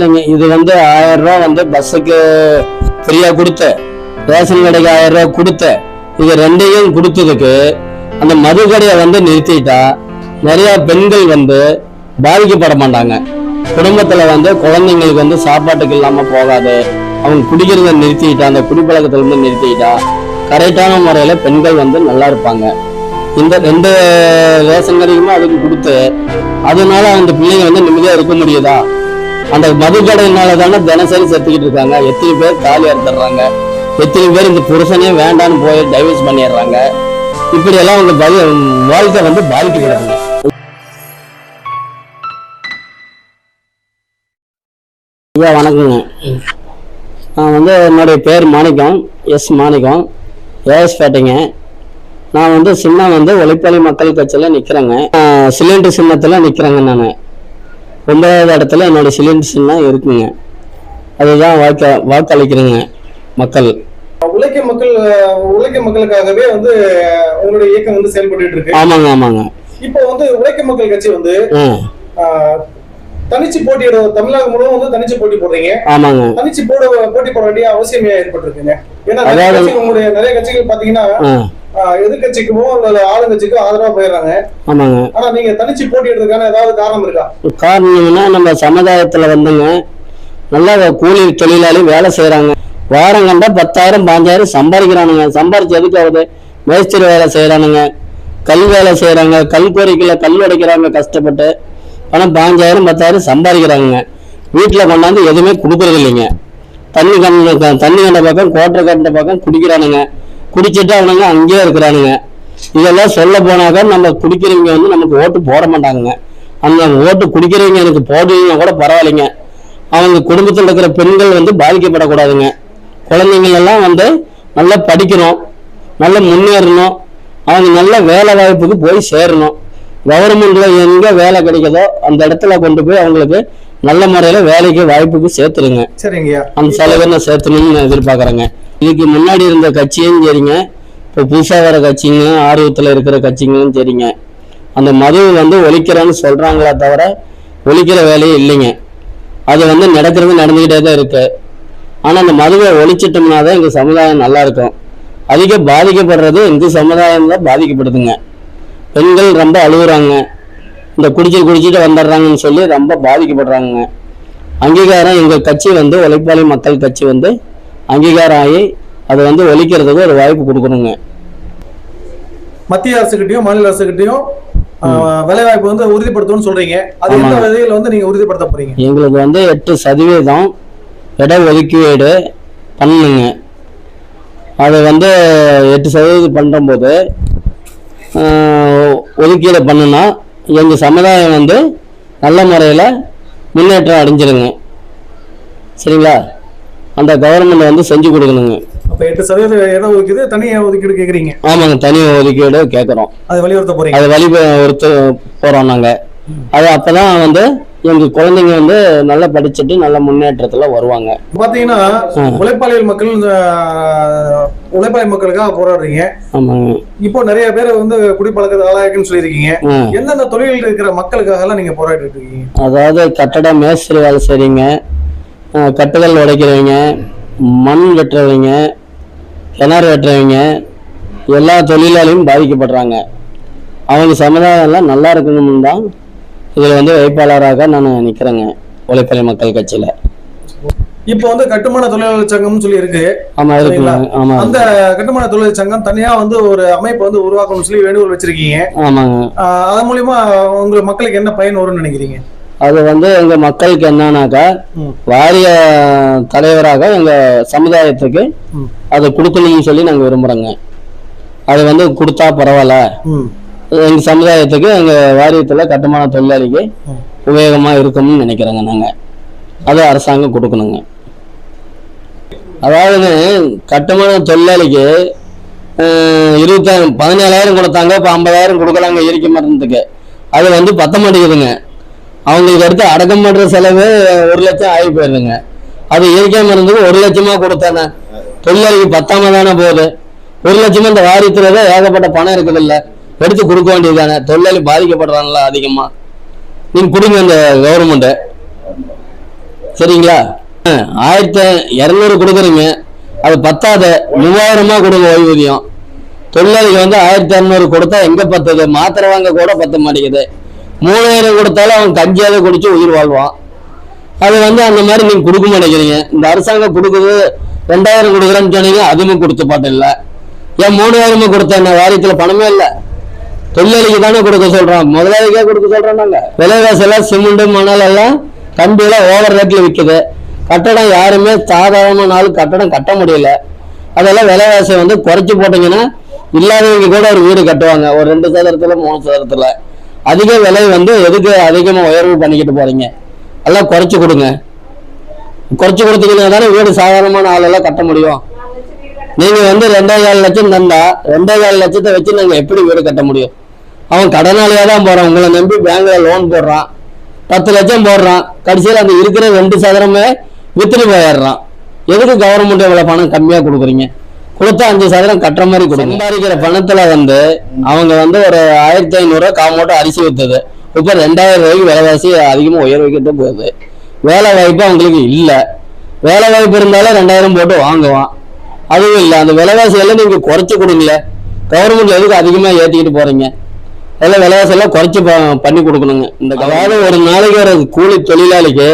இல்லைங்க இது வந்து ஆயிரம் ரூபா வந்து பஸ்ஸுக்கு ஃப்ரீயாக கொடுத்த. ரேஷன் கடைக்கு ஆயிரம் ரூபா கொடுத்த. இது ரெண்டையும் கொடுத்ததுக்கு அந்த மது கடையை வந்து நிறுத்திட்டா நிறையா பெண்கள் வந்து பாதிக்கப்பட மாட்டாங்க. குடும்பத்தில் வந்து குழந்தைங்களுக்கு வந்து சாப்பாட்டுக்கு இல்லாமல் போகாது. அவங்க குடிக்கிறத நிறுத்திட்டா அந்த குடிப்பழக்கத்துல இருந்து நிறுத்திட்டா கரெக்டான முறையில் பெண்கள் வந்து நல்லா இருப்பாங்க. இந்த ரெண்டு ரேஷன் கடைக்குமே அதுக்கு கொடுத்து அதனால அந்த பிள்ளைங்க வந்து நிம்மதியாக இருக்க முடியுதா? அந்த மதுக்கடையினால தானே தினசரி செத்துக்கிட்டு இருக்காங்க. எத்தனை பேர் தாலி எடுத்துடுறாங்க எத்தனை பேர் இந்த புருஷனே வேண்டான்னு போய் டைவர்ஸ் பண்ணிடுறாங்க. இப்படி எல்லாம் அவங்க வாழ்க்கை வந்து பாதிக்கப்படுதுங்க ஐயா வணக்கங்க. நான் வந்து என்னுடைய பேர் மாணிக்கம் எஸ் மாணிக்கம். ஏஎஸ் பேட்டைங்க நான் வந்து சின்னம் வந்து ஒளிப்பாளி மக்கள் கட்சியில் நிற்கிறேங்க சிலிண்டர் சின்னத்தில் நிற்கிறேங்க நான். ஒன்பதாவது இடத்துல என்னோட சிலிண்டர் சின்னம் இருக்குங்க. அதுதான் வாக்க வாக்களிக்கிறேங்க மக்கள். உழைக்கும் மக்கள் அஹ், உழைக்கும் மக்களுக்காகவே வந்து உங்களுடைய இயக்கம் வந்து செயல்பட்டு இருக்கு ஆமாங்க ஆமாங்க. இப்போ வந்து உழைக்கும் மக்கள் கட்சி வந்து தனிச்சு போட்டியிட தமிழ்நாடு முழுவதும் வந்து தனிச்சு போட்டி போடுறீங்க. ஆமாங்க. தனிச்சு போட போட்டி போட வேண்டிய அவசியம் ஏற்பட்டிருக்குங்க. ஏன்னா உங்களுடைய நிறைய கட்சிகள் பாத்தீங்கன்னா எதிர்க்கட்சிக்குமோ அல்லது ஆளுங்கட்சிக்கோ ஆதரவா போயிடுறாங்க. ஆமாங்க. ஆனா நீங்க தனிச்சு போட்டியிடுறதுக்கான ஏதாவது காரணம் இருக்கா? காரணம்னா நம்ம சமுதாயத்தில் வந்துங்க நல்லா கூலி தொழிலாளி வேலை செய்கிறாங்க வாரம் கண்டா பத்தாயிரம் பாஞ்சாயிரம் சம்பாதிக்கிறானுங்க. சம்பாரிச்சு எதுக்கு ஆகுது மேஸ்திரி வேலை செய்கிறானுங்க கல் வேலை செய்கிறாங்க கல் கோரிக்கையில் கல் உடைக்கிறாங்க கஷ்டப்பட்டு. ஆனால் பாஞ்சாயிரம் பத்தாயிரம் சம்பாதிக்கிறாங்க வீட்டில் கொண்டாந்து எதுவுமே கொடுக்கறது இல்லைங்க தண்ணி கண்ட தண்ணி கண்ட பக்கம் கோட்டை கண்ட பக்கம் குடிக்கிறானுங்க. குடிச்சிட்டு அவனுங்க அங்கேயே இருக்கிறானுங்க. இதெல்லாம் சொல்ல போனாக்க நம்ம குடிக்கிறவங்க வந்து நமக்கு ஓட்டு போட மாட்டாங்க அந்த ஓட்டு குடிக்கிறவங்க எனக்கு போடுவீங்க கூட பரவாயில்லைங்க. அவங்க குடும்பத்தில் இருக்கிற பெண்கள் வந்து பாதிக்கப்படக்கூடாதுங்க. குழந்தைங்கள் எல்லாம் வந்து நல்லா படிக்கணும் நல்லா முன்னேறணும். அவங்க நல்ல வேலை வாய்ப்புக்கு போய் சேரணும். கவர்மெண்ட்ல எங்க வேலை கிடைக்குதோ அந்த இடத்துல கொண்டு போய் அவங்களுக்கு நல்ல முறையில வேலைக்கு வாய்ப்புக்கு சேர்த்துருங்க. சரிங்கய்யா அந்த செலவை நான் சேர்த்தணும்னு எதிர்பார்க்குறேங்க. இதுக்கு முன்னாடி இருந்த கட்சியும் சரிங்க. இப்போ புதுசாக வர கட்சிங்களும் ஆர்வத்தில் இருக்கிற கட்சிங்களும் சரிங்க. அந்த மது வந்து ஒழிக்கிறேன்னு சொல்கிறாங்களே தவிர ஒழிக்கிற வேலையே இல்லைங்க. அது வந்து நடக்கிறது நடந்துக்கிட்டே தான் இருக்கு. ஆனால் அந்த மதுவை ஒழிச்சிட்டோம்னா தான் எங்கள் சமுதாயம் நல்லா இருக்கும். அதிக பாதிக்கப்படுறது இந்து சமுதாயம் தான் பாதிக்கப்படுதுங்க. பெண்கள் ரொம்ப அழுகுறாங்க. இந்த குடிச்சு குடிச்சிட்டு வந்துடுறாங்கன்னு சொல்லி ரொம்ப பாதிக்கப்படுறாங்க அங்கீகாரம் எங்கள் கட்சி வந்து உழைப்பாளி மக்கள் கட்சி வந்து அங்கீகாரம் ஆகி அதை வந்து ஒழிக்கிறதுக்கு ஒரு வாய்ப்பு கொடுக்கணுங்க. மத்திய அரசுகிட்டயும் மாநில அரசுகிட்டயும் வேலை வாய்ப்பு வந்து உறுதிப்படுத்தணும்னு சொல்றீங்க. அது எந்த. வகையில வந்து நீங்க உறுதிப்படுத்த போறீங்க? எங்களுக்கு வந்து எட்டு சதவீதம் இட ஒதுக்கீடு பண்ணணுங்க. அது வந்து எட்டு சதவீதம் பண்ணும்போது ஒதுக்கீடு பண்ணுனா எங்கள் சமுதாயம் வந்து நல்ல முறையில் முன்னேற்றம் அடைஞ்சிருங்க. சரிங்களா? அந்த கவர்மெண்ட் வந்து செஞ்சு கொடுக்கணுங்க. அப்ப எட்டு சதவீத இடம் ஒதுக்கீடு தனியா ஒதுக்கீடு கேக்குறீங்க. ஆமாங்க தனி ஒதுக்கீடு கேட்குறோம் அது வலியுறுத்த போறீங்க. அது வழி ஒருத்து போகிறோம் நாங்கள் அது அப்போ தான் வந்து எங்கள் குழந்தைங்க வந்து நல்லா படிச்சுட்டு நல்ல முன்னேற்றத்தில் வருவாங்க. பாத்தீங்கன்னா ஆ. உழைப்பாளிகள் மக்கள் உழைப்பாளி மக்களுக்காக போராடுறீங்க. ஆமாங்க. இப்போ நிறைய பேர் வந்து குடிப்பழக்கத்தை ஆளாயிருக்குன்னு சொல்லியிருக்கீங்க. எந்தெந்த தொழிலில் இருக்கிற மக்களுக்காக எல்லாம் நீங்க போராடிட்டு இருக்கீங்க? அதாவது கட்டட மேஸ்திரி வேலை செய்கிறீங்க கட்டுதல் உடைக்கிறவங்க மண் வெட்டுறவங்க கிணறு வெட்டுறவங்க எல்லா தொழிலாளியும் பாதிக்கப்படுறாங்க. அவங்க சமுதாயம் எல்லாம் நல்லா இருக்கணும்னு தான் இதில் வந்து வேட்பாளராக நான் நிற்கிறேங்க உழைப்பாளி மக்கள் கட்சியில். இப்போ வந்து கட்டுமான தொழிலாளர் சங்கம்னு சொல்லி இருக்கு. ஆமாம் இருக்குங்க ஆமாம் அந்த கட்டுமான தொழிலாளர் சங்கம் தனியா வந்து ஒரு அமைப்பு வந்து உருவாக்கணும்னு சொல்லி வேண்டுகோள் வச்சிருக்கீங்க. ஆமாங்க. அதன் மூலியமா உங்க மக்களுக்கு என்ன பயன் வரும்னு நினைக்கிறீங்க? அது வந்து எங்கள் மக்களுக்கு என்னன்னாக்கா. வாரிய தலைவராக எங்கள் சமுதாயத்துக்கு. அதை கொடுக்கணும்னு சொல்லி நாங்கள் விரும்புகிறோங்க அது வந்து கொடுத்தா பரவாயில்ல ம். எங்கள் சமுதாயத்துக்கு எங்கள் வாரியத்தில் கட்டுமான தொழிலாளிக்கு ம். உபயோகமாக இருக்கும்னு நினைக்கிறோங்க நாங்கள் அது அரசாங்கம் கொடுக்கணுங்க அதாவது கட்டுமான தொழிலாளிக்கு இருபத்தாயிரம் பதினேழாயிரம் கொடுத்தாங்க இப்போ ஐம்பதாயிரம் கொடுக்குறாங்க இயற்கை மருந்துக்கு அது வந்து பத்த மாட்டேங்குதுங்க அவங்களுக்கு அடுத்து அடக்கம் பண்ணுற செலவு ஒரு லட்சம் ஆகி போயிருதுங்க. அது இயற்கை மருந்துக்கு ஒரு லட்சமா கொடுத்தானே தொழிலாளிக்கு பத்தாம தானே போகுது. ஒரு லட்சமா இந்த வாரியத்துல தான் ஏகப்பட்ட பணம் இருக்குது இல்ல எடுத்து கொடுக்க வேண்டியது தானே தொழிலாளி பாதிக்கப்படுறாங்களா அதிகமா? நீங்க கொடுங்க இந்த கவர்மெண்ட் சரிங்களா? ஆயிரத்தி இரநூறு கொடுக்குறீங்க. அது பத்தாத மூவாயிரமா கொடுங்க ஓய்வூதியம். தொழிலாளிக்கு வந்து ஆயிரத்தி இரநூறு கொடுத்தா எங்க பத்துது? மாத்திரை வாங்க கூட பத்த மாட்டேங்குது. மூணாயிரம் கொடுத்தாலும் அவன் கஞ்சியாவது குடிச்சு உயிர் வாழ்வான். அது வந்து அந்த மாதிரி நீங்க கொடுக்க மாட்டேங்கிறீங்க. இந்த அரசாங்கம் கொடுக்குது ரெண்டாயிரம் கொடுக்குறேன்னு சொன்னீங்க அதுவும் கொடுத்த பாட்டு இல்லை ஏன் மூணாயிரமா கொடுத்த என்ன? வாரியத்துல பணமே இல்லை. தொழிலாளிக்கு தானே கொடுக்க சொல்றோம் முதலாளிக்கே கொடுக்க சொல்றோம் நாங்க விலைவாசி எல்லாம் சிமெண்ட் மணல் எல்லாம் கம்பியெல்லாம் ஓவர் ரேட்ல விற்குது கட்டடம் யாருமே சாதாரணமான ஆள் கட்டடம் கட்ட முடியல. அதெல்லாம் விலைவாசியை வந்து குறைச்சி போட்டீங்கன்னா இல்லாதவங்க கூட ஒரு வீடு கட்டுவாங்க. ஒரு ரெண்டு சதுரத்துல மூணு சதுரத்துல அதிக விலை வந்து எதுக்கு அதிகமாக உயர்வு பண்ணிக்கிட்டு போறீங்க? எல்லாம் குறைச்சி கொடுங்க. குறைச்சி கொடுத்தீங்கன்னா தானே வீடு சாதாரணமான ஆளெல்லாம் கட்ட முடியும். நீங்கள் வந்து ரெண்டே ஏழு லட்சம் தந்தா ரெண்டே ஏழு லட்சத்தை வச்சு நாங்கள் எப்படி வீடு கட்ட முடியும்? அவன் கடனாளியாக தான் போகிறான் உங்களை நம்பி பேங்கில் லோன் போடுறான். பத்து லட்சம் போடுறான். கடைசியில் அந்த இருக்கிற ரெண்டு சதுரமே வித்துட்டு போயிடுறான். எதுக்கு கவர்மெண்ட் இவ்வளோ பணம் கம்மியாக கொடுக்குறீங்க? கொடுத்தா அஞ்சு சதுரம் கட்டுற மாதிரி கொடுங்க. சம்பாதிக்கிற பணத்துல வந்து அவங்க வந்து ஒரு ஆயிரத்தி ஐநூறுரூவா காமோட்டோ அரிசி வித்தது. இப்போ ரெண்டாயிரம் ரூபாய்க்கு விலைவாசி அதிகமாக உயர்விக்கிட்டு போகுது. வேலை வாய்ப்பு அவங்களுக்கு இல்லை. வேலை வாய்ப்பு இருந்தாலும் ரெண்டாயிரம் போட்டு வாங்குவான். அதுவும் இல்லை அந்த விலைவாசி எல்லாம் நீங்க குறைச்சு கொடுங்களே. கவர்மெண்ட் எதுக்கு அதிகமாக ஏற்றிக்கிட்டு போறீங்க? அதெல்லாம் விலைவாசி எல்லாம் குறைச்சு பண்ணி கொடுக்கணுங்க. இந்த அதாவது ஒரு நாளைக்கு ஒரு கூலி தொழிலாளிக்கு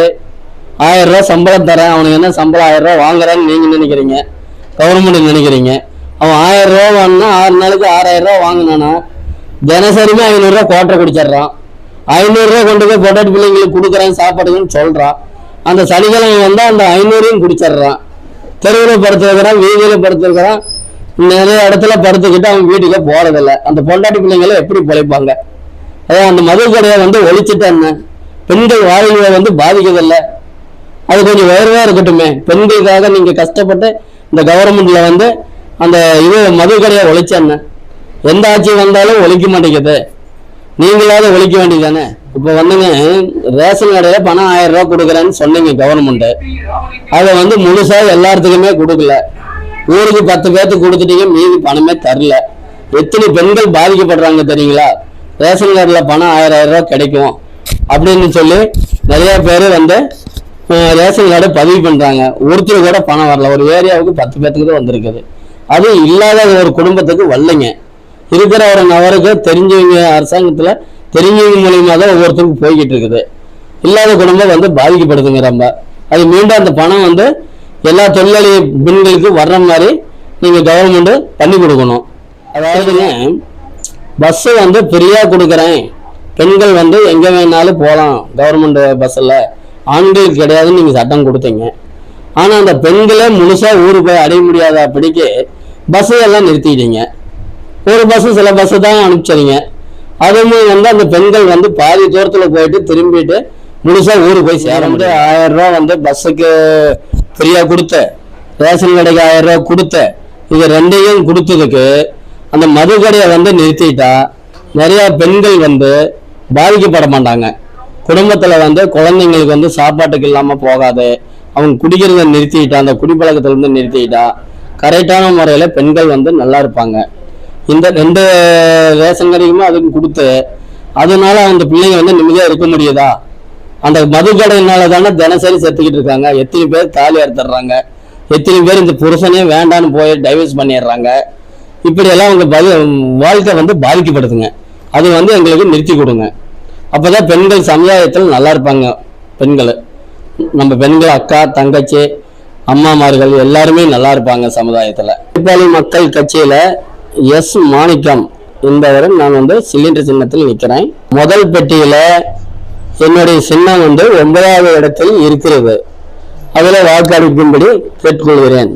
ஆயிரம் ரூபாய் சம்பளம் தரேன். அவனுக்கு என்ன சம்பளம் ஆயிரம் ரூபாய் வாங்குறான்னு நீங்க நினைக்கிறீங்க? கவர்மெண்ட் நினைக்கிறீங்க? அவன் ஆயிரம் ரூபா வாங்கினா ஆறு நாளைக்கு ஆறாயிரம் ரூபா வாங்கினானா? தினசரிமே ஐநூறுரூவா கோட்டை குடிச்சிடுறான். ஐநூறுரூவா கொண்டு போய் பொட்டாட்டி பிள்ளைங்களுக்கு கொடுக்குறேன் சாப்பாடுன்னு சொல்கிறான் அந்த சனிக்கிழமை வந்தால் அந்த ஐநூறையும் குடிச்சிடுறான். தெருவில் படுத்துருக்கிறான் வீதியில் படுத்துருக்கிறான். நிறைய இடத்துல படுத்துக்கிட்டு அவன் வீட்டுக்கே போகிறதில்ல அந்த பொண்டாட்டி பிள்ளைங்களை எப்படி பிழைப்பாங்க? அதான் அந்த மது கடையை வந்து ஒழிச்சிட்டு பெண்கள் வாழ்வை வந்து பாதிக்கதில்லை அது கொஞ்சம் உயர்வாக இருக்கட்டுமே. பெண்களுக்காக நீங்க கஷ்டப்பட்டு இந்த கவர்மெண்ட்ல வந்து அந்த இது மது கடையை ஒழிச்ச எந்த ஆட்சி வந்தாலும் ஒழிக்க மாட்டேங்குது. நீங்களாவது ஒழிக்க வேண்டியதானே இப்போ வந்துங்க ரேஷன் கடையில பணம் ஆயிரம் ரூபாய் கொடுக்குறேன்னு சொன்னீங்க கவர்மெண்ட் அதை வந்து முழுசா எல்லாத்துக்குமே கொடுக்கல. ஊருக்கு பத்து பேர்த்துக்கு கொடுத்துட்டீங்க மீதி பணமே தரல. எத்தனை பெண்கள் பாதிக்கப்படுறாங்க தெரியுங்களா? ரேஷன் கார்டில் பணம் ஆயிரம் ஆயிரம் ரூபாய் கிடைக்கும் அப்படின்னு சொல்லி நிறைய பேர் வந்து ரேஷன் கார்டு பதிவு பண்ணுறாங்க ஒருத்தர் கூட பணம் வரல. ஒரு ஏரியாவுக்கு பத்து பேர்த்துக்கு தான் வந்திருக்குது. அது இல்லாத ஒரு குடும்பத்துக்கு வரலைங்க. இருக்கிற ஒரு நபருக்கு தெரிஞ்சவங்க அரசாங்கத்தில் தெரிஞ்சவங்க மூலியமா தான் ஒவ்வொருத்தருக்கும் போய்கிட்டு இருக்குது. இல்லாத குடும்பம் வந்து பாதிக்கப்படுதுங்க ரொம்ப. அது மீண்டும் அந்த பணம் வந்து எல்லா தொழிலாளி பெண்களுக்கு வர்ற மாதிரி நீங்கள் கவர்மெண்ட்டு பண்ணி கொடுக்கணும். அதாவதுங்க பஸ்ஸு வந்து ஃப்ரீயாக கொடுக்குறேன். பெண்கள் வந்து எங்கே வேணாலும் போகலாம் கவர்மெண்ட் பஸ்ஸில் ஆண்களுக்கு கிடையாதுன்னு நீங்க சட்டம் கொடுத்தீங்க. ஆனா அந்த பெண்களே முழுசா ஊருக்கு போய் அடைய முடியாத அப்படிக்கு பஸ்ஸு எல்லாம் நிறுத்திட்டீங்க. ஒரு பஸ் சில பஸ் தான் அனுப்பிச்சிருங்க. அதுவும் வந்து அந்த பெண்கள் வந்து பாதி தூரத்துல போயிட்டு திரும்பிட்டு முழுசா ஊருக்கு போய் சேர முடியும் ஆயிரம் ரூபாய் வந்து பஸ்ஸுக்கு ஃப்ரீயா கொடுத்த. ரேஷன் கடைக்கு ஆயிரம் ரூபாய் கொடுத்த. இது ரெண்டையும் கொடுத்ததுக்கு அந்த மது கடையை வந்து நிறுத்திட்டா நிறைய பெண்கள் வந்து பாதிக்கப்பட மாட்டாங்க. குடும்பத்தில் வந்து குழந்தைங்களுக்கு வந்து சாப்பாட்டுக்கு இல்லாமல் போகாது. அவங்க குடிக்கிறத நிறுத்திட்டா அந்த குடிப்பழக்கத்திலேருந்து நிறுத்திக்கிட்டா நிறுத்திட்டா கரெக்டான முறையில் பெண்கள் வந்து நல்லா இருப்பாங்க. இந்த ரெண்டு ரேஷன் கடைக்குமே அதுக்கு கொடுத்து அதனால அந்த பிள்ளைங்க வந்து நிம்மதியாக இருக்க முடியுதா? அந்த மது கடையினால தானே தினசரி செத்துக்கிட்டு இருக்காங்க. எத்தனை பேர் தாலி அறுத்துடுறாங்க. எத்தனை பேர் இந்த புருஷனே வேண்டான்னு போய் டைவர்ஸ் பண்ணிடுறாங்க. இப்படியெல்லாம் அவங்க பதி வாழ்க்கை வந்து பாதிக்கப்படுதுங்க. அது வந்து எங்களுக்கு நிறுத்தி கொடுங்க. அப்போதான் பெண்கள் சமுதாயத்தில் நல்லா இருப்பாங்க பெண்கள். நம்ம பெண்கள் அக்கா தங்கச்சி அம்மாமார்கள் எல்லாருமே நல்லா இருப்பாங்க சமுதாயத்தில். திருப்பாளி மக்கள் கட்சியில் எஸ் மாணிக்கம் என்பவரை நான் வந்து சிலிண்டர் சின்னத்தில் நிற்கிறேன். முதல் பெட்டியில் என்னுடைய சின்னம் வந்து ஒன்பதாவது இடத்தில் இருக்கிறது. அதில் வாக்களிக்கும்படி கேட்டுக்கொள்கிறேன்.